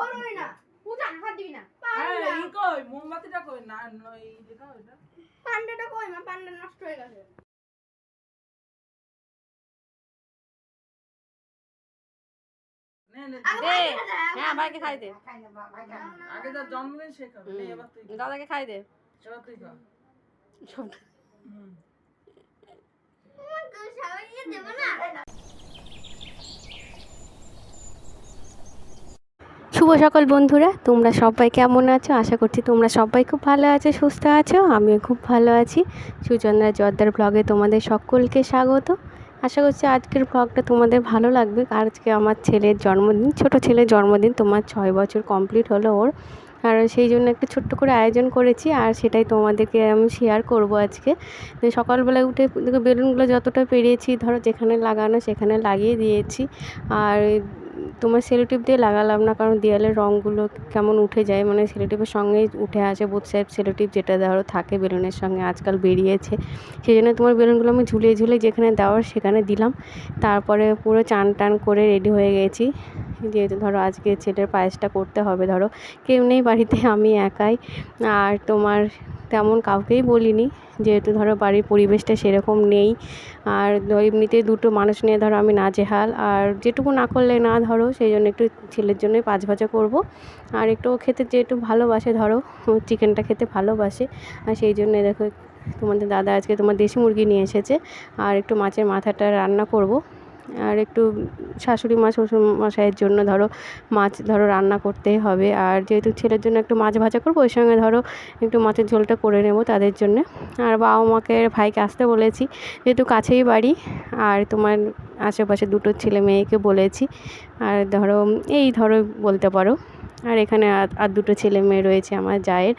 করবি না। পূজা হাত দিবি না। আরে পান্ডা ই কই মোমবাতিটা কই? না না, যেটা ওইটা। পান্ডাটা কই মা? পান্ডা নষ্ট হয়ে গেছে। নে নে আগে দে। ভাইকে দে, আগে হ্যাঁ ভাইকে খাই দে আগে তো জন্মদিন শেখাবে নে এবার তুই খা। দাদাকে খাই দে এবার তুই খা সব- হুম। তুই সবাইকে দেবো না শুভ সকাল বন্ধুরা। তোমরা সবাই কেমন আছো? আশা করছি তোমরা সবাই খুব ভালো আছো, সুস্থ আছো। আমিও খুব ভালো আছি। সুচন্দ্রা জর্দার ব্লগে তোমাদের সকলকে স্বাগত। আশা করছি আজকের ব্লগটা তোমাদের ভালো লাগবে। আজকে আমার ছেলের জন্মদিন, ছোট ছেলের জন্মদিন। তোমার ছয় বছর কমপ্লিট হলো ওর। আর সেই জন্য একটু ছোট্ট করে আয়োজন করেছি। আর সেটাই তোমাদেরকে আমি শেয়ার করব আজকে। তো সকালবেলায় উঠে দেখো, বেলুনগুলো যতটা পেরিয়েছি ধরো যেখানে লাগানো সেখানে লাগিয়ে দিয়েছি। আর তোমার সেলোটিপ দিয়ে লাগালাম না, কারণ দেয়ালের রঙগুলো কেমন উঠে যায় মানে সেলোটিপের সঙ্গেই উঠে আসে বোথ সাইড সেলোটিপ যেটা ধরো থাকে বেলুনের সঙ্গে, আজকাল বেরিয়েছে। সেই জন্য তোমার বেলুনগুলো আমি ঝুলিয়ে ঝুলিয়ে যেখানে দেওয়ার সেখানে দিলাম। তারপরে পুরো চান টান করে রেডি হয়ে গেছি। যেহেতু ধরো আজকে ছেলের পায়েসটা করতে হবে, ধরো কেউ নেই বাড়িতে, আমি একাই। আর তোমার তেমন কাউকেই বলিনি। যেহেতু ধরো বাড়ির পরিবেশটা সেরকম নেই। আর এমনিতে দুটো মানুষ নিয়ে ধরো আমি না নাজেহাল। আর যেটুকু না করলে না ধরো, সেই জন্য একটু ছেলের জন্যই পাঁচ ভাজা করব। আর একটু খেতে যেহেতু ভালোবাসে ধরো চিকেনটা খেতে ভালোবাসে। আর সেই জন্য দেখো তোমাদের দাদা আজকে তোমার দেশি মুরগি নিয়ে এসেছে। আর একটু মাছের মাথাটা রান্না করব। আর একটু শাশুড়ি মা, শ্বশুর মশাইয়ের জন্য ধরো মাছ ধরো রান্না করতেই হবে। আর যেহেতু ছেলের জন্য একটু মাছ ভাজা করব, ওই সঙ্গে ধরো একটু মাছের ঝোলটা করে নেব তাদের জন্য। আর বাবা মাকে, ভাইকে আসতে বলেছি, যেহেতু কাছেই বাড়ি, আর তোমার আশেপাশে দুটো ছেলে মেয়েকে বলেছি। আর ধরো এই ধরো বলতে পারো। আর এখানে আর- দুটো ছেলে মেয়ে রয়েছে আমার জায়ের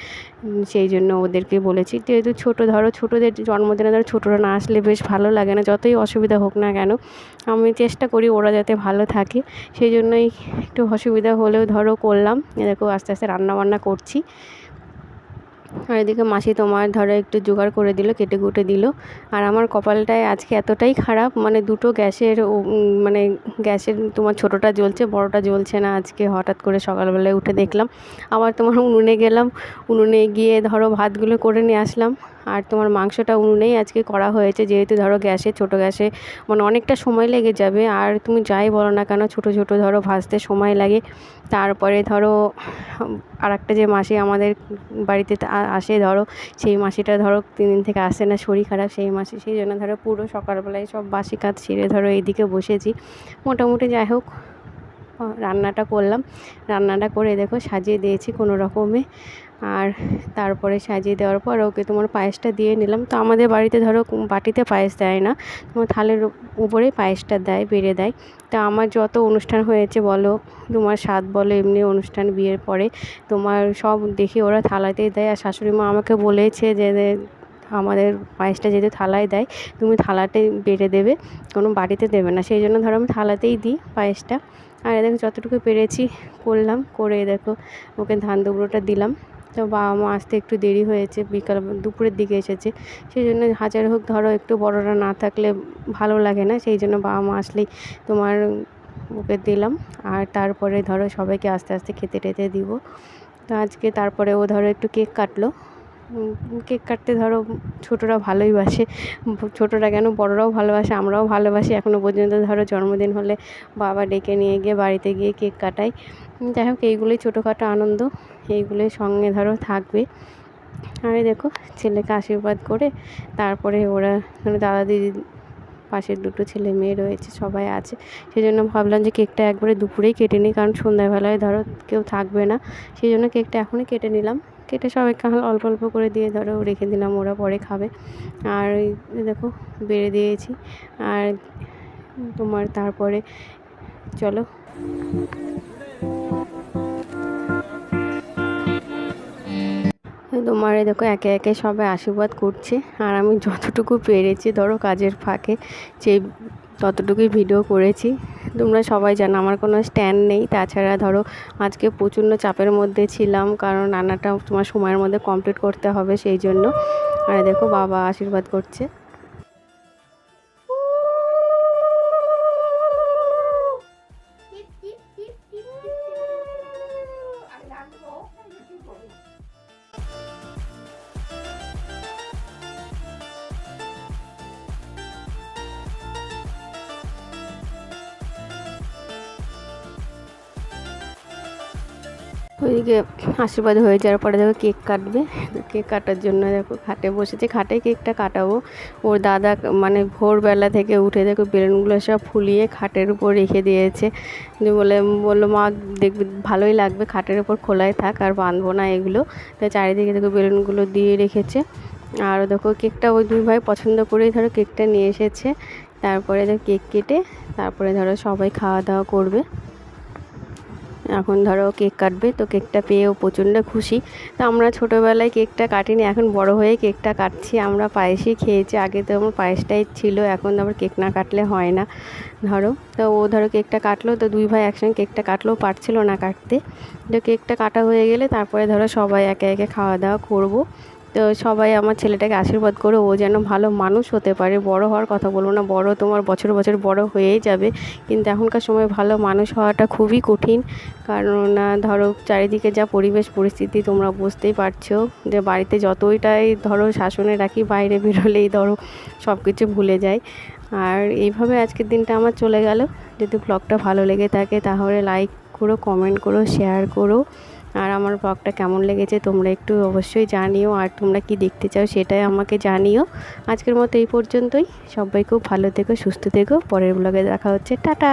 সেই জন্য ওদেরকে বলেছি। যেহেতু ছোটো, ধরো ছোটোদের জন্মদিনে ধরো ছোটোরা না আসলে বেশ ভালো লাগে না, যতই অসুবিধা হোক না কেন, আমি চেষ্টা করি ওরা যাতে ভালো থাকে। সেই জন্যই একটু অসুবিধা হলেও ধরো করলাম এদেরকেও আস্তে আস্তে রান্না বান্না করছি। আর এদিকে মাসি তোমার ধরো একটু জোগাড় করে দিল, কেটে কুটে দিল। আর আমার কপালটায় আজকে এতটাই খারাপ মানে দুটো গ্যাসের মানে গ্যাসের তোমার ছোটোটা জ্বলছে, বড়টা জ্বলছে না আজকে হঠাৎ করে সকালবেলায় উঠে দেখলাম। আবার তোমার উনুনে গেলাম, উনুনে গিয়ে ধরো ভাতগুলো করে নিয়ে আসলাম। আর তোমার মাংসটা উনুনেই আজকে করা হয়েছে, যেহেতু ধরো গ্যাসে, ছোটো গ্যাসে মানে অনেকটা সময় লেগে যাবে। আর তুমি যাই বলো না কেন, ছোটো ছোটো ধরো ভাজতে সময় লাগে। তারপরে ধরো আর একটা যে মাসি আমাদের বাড়িতে আসে ধরো, সেই মাসিটা ধরো তিন দিন থেকে আসে না, শরীর খারাপ সেই মাসি, সেই জন্য ধরো পুরো সকালবেলায় সব বাসি কাজ সেরে ধরো এইদিকে বসেছি। মোটামুটি যাই হোক রান্নাটা করলাম। রান্নাটা করে দেখো সাজিয়ে দিয়েছি কোনো রকমে। আর তারপরে সাজিয়ে দেওয়ার পর ওকে তোমার পায়েসটা দিয়ে নিলাম। তো আমাদের বাড়িতে ধরো বাটিতে পায়েস দেয় না, তোমার থালের উপরেই পায়েসটা দেয়, বেড়ে দেয়। তা আমার যত অনুষ্ঠান হয়েছে বলো, তোমার স্বাদ বলো, এমনি অনুষ্ঠান বিয়ের পরে তোমার সব দেখে ওরা থালাতেই দেয়। আর শাশুড়ি মা আমাকে বলেছে যে আমাদের পায়েসটা যেহেতু থালায় দেয়, তুমি থালাতে বেড়ে দেবে, কোনো বাটিতে দেবে না। সেই জন্য ধরো আমি থালাতেই দিই পায়েসটা। আর দেখো যতটুকু পেরেছি করলাম, করে দেখো ওকে ধান দুবড়োটা দিলাম। তো বাবা মা আসতে একটু দেরি হয়েছে, বিকাল দুপুরের দিকে এসেছে। সেই জন্য হাজার হোক ধরো একটু বড়রা না থাকলে ভালো লাগে না, সেই জন্য বাবা মা আসলেই তোমার বুকে দিলাম। আর তারপরে ধরো সবাইকে আস্তে আস্তে খেতে টেতে দিব। তো আজকে তারপরে ও ধরো একটু কেক কাটলো। কেক কাটতে ধরো ছোটরা ভালোই বাসে, ছোটরা কেন বড়রাও ভালোবাসে, আমরাও ভালোবাসি। এখনও পর্যন্ত ধরো জন্মদিন হলে বাবা ডেকে নিয়ে গিয়ে বাড়িতে গিয়ে কেক কাটাই। যাই হোক, এইগুলোই ছোটোখাটো আনন্দ, এইগুলোই সঙ্গে ধরো থাকবে। আর দেখো, ছেলেকে আশীর্বাদ করে তারপরে ওরা মানে দাদা দিদি পাশের দুটো ছেলে মেয়ে রয়েছে, সবাই আছে। সেই জন্য ভাবলাম যে কেকটা একবারে দুপুরেই কেটে নিই, কারণ সন্ধ্যাবেলায় ধরো কেউ থাকবে না। সেই জন্য কেকটা এখনই কেটে নিলাম। কেটে সবাইকে অল্প অল্প করে দিয়ে ধরো রেখে দিলাম, ওরা পরে খাবে। আর দেখো, বেড়ে দিয়েছি। আর তোমার তারপরে চলো। তোমার দেখো একে একে সবাই আশীর্বাদ করছে। আর আমি যতটুকু পেরেছি, ধরো কাজের ফাঁকে সেই ততটুকুই ভিডিও করেছি। তোমরা সবাই জানো, আমার কোনো স্ট্যান্ড নেই। তাছাড়া ধরো, আজকে প্রচণ্ড চাপের মধ্যে ছিলাম, কারণ রান্নাটা তোমার সময়ের মধ্যে কমপ্লিট করতে হবে সেই জন্য। আর দেখো বাবা আশীর্বাদ করছে। ওইদিকে আশীর্বাদ হয়ে যাওয়ার পরে দেখো কেক কাটবে। কেক কাটার জন্য দেখো খাটে বসেছে। খাটে কেকটা কাটাবো। ওর দাদা মানে ভোরবেলা থেকে উঠে দেখো বেলুনগুলো সব ফুলিয়ে খাটের উপর রেখে দিয়েছে। বলে, বলল, মা, দেখবি, ভালোই লাগবে। খাটের উপর খোলাই থাক, আর বাঁধবো না এগুলো। তো চারিদিকে দেখো বেলুনগুলো দিয়ে রেখেছে। আর দেখো কেকটা ওই দুই ভাই পছন্দ করেই ধরো কেকটা নিয়ে এসেছে। তারপরে দেখো কেক কেটে, তারপরে ধরো সবাই খাওয়া দাওয়া করবে। এখন ধরো কেক কাটবে, তো কেকটা পেয়েও প্রচণ্ড খুশি। তো আমরা ছোটোবেলায় কেকটা কাটিনি, এখন বড় হয়ে কেকটা কাটছি। আমরা পায়েসই খেয়েছি, আগে তো আমার পায়েসটাই ছিল, এখন আবার কেক না কাটলে হয় না, ধরো। তো ও ধরো কেকটা কাটলো, তো দুই ভাই একসঙ্গে কেকটা কাটলেও পারছিল না কাটতে। তো কেকটা কাটা হয়ে গেলে তারপরে ধরো সবাই একে একে খাওয়া দাওয়া করব। তো সবাই আমার ছেলেটাকে আশীর্বাদ করে ও যেন ভালো মানুষ হতে পারে। বড় হওয়ার কথা বলব না, বড় তোমার বছর বছর বড় হয়েই যাবে। কিন্তু এখনকার সময় ভালো মানুষ হওয়াটা খুবই কঠিন। কারণ ধরো চারিদিকে যা পরিবেশ, পরিস্থিতি তোমরা বুঝতেই পারছ যে বাড়িতে যতইটাই ধরো শাসনে রাখি, বাইরে বেরোলেই ধরো সব কিছু ভুলে যায়। আর এইভাবে আজকের দিনটা আমার চলে গেল। যদি ব্লগটা ভালো লেগে থাকে তাহলে লাইক করো কমেন্ট করো শেয়ার করো। আর আমার ব্লগটা কেমন লেগেছে তোমরা একটু অবশ্যই জানিও, আর তোমরা কি দেখতে চাও সেটাই আমাকে জানিও। আজকের মতো এই পর্যন্তই। সবাই খুব ভালো থেকো, সুস্থ থেকো। পরের ব্লগে দেখা হচ্ছে। টাটা!